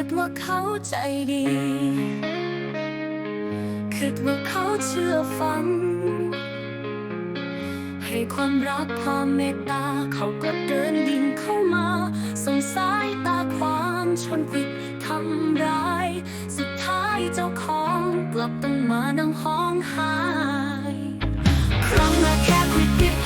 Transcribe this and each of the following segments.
คิดว่าเขาใจดี คิดว่าเขาเชื่อฟัง ให้ความรักความเมตตา เขาก็เดินดิ่งเข้ามาส่งสายตาความชนปิดทำร้าย สุดท้ายเจ้าของกลับต้องมานั่งห้องไห้ครั้งแรกแค่คุยติด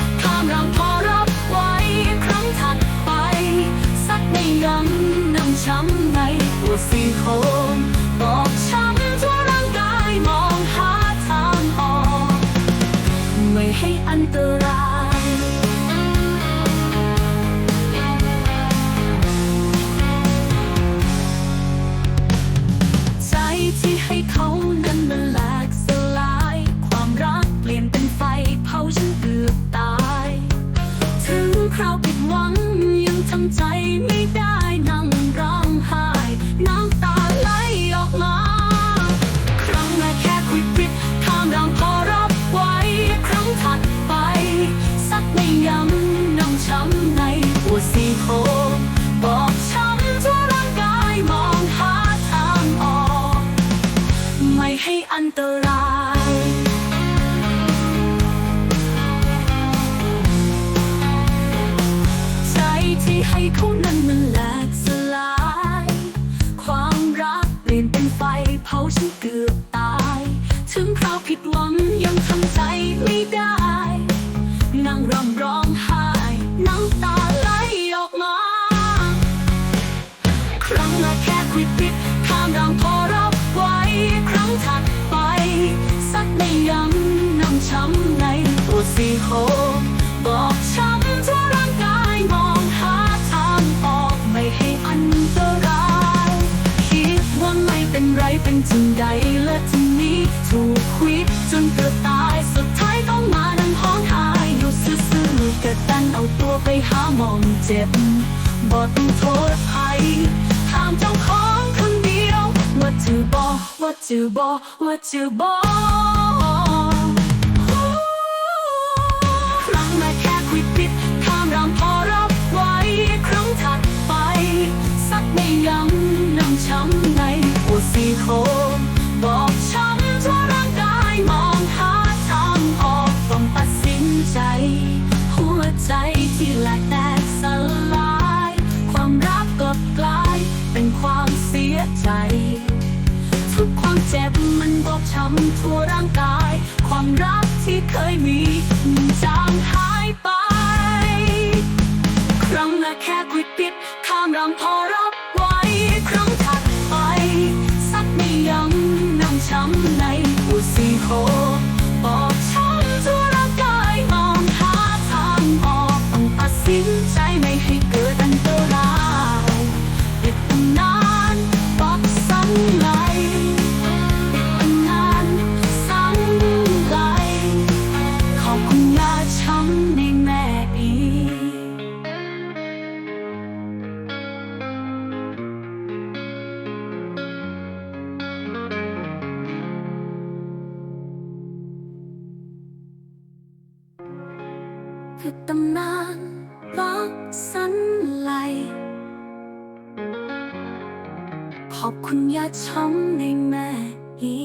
ให้เขานั้นมันแหลกสลาย ความรักเปลี่ยนเป็นไฟเผาฉันเกือบตาย ถึงคราวผิดหวังยังทำใจไม่ได้นั่งรำร้องไห้น้ำตาไหลออกมา ครั้งละแค่คุยปิดข้ามรางพอ ไม่เป็นไรเป็นจึงใดและทีนี้ถูกควิดจนเกือบตายสุดท้ายต้องมานั่งห้องหายอยู่ซื่อๆกระตันเอาตัวไปหาหมอมเจ็บบอต้องโทษใครถามเจ้าของคนเดียวว่าจือบอว่าจือบอว่าจือบอครั้งแรก ใจที่แหลกแตกสลาย ความรักกลับกลายเป็นความเสียใจ ทุกความเจ็บมันบอบช้ำทั่วร่างกาย ความรักที่เคยมีมันจางหายไป ครั้งแรกแค่คุยปิดข้ามรางพอรับไว้ ครั้งถัดไป สักไม่ยั้งนำช้ำในปวดสีโครงบอ คือตำนานรักสันไหล ขอบคุณยาช่องในแม่อี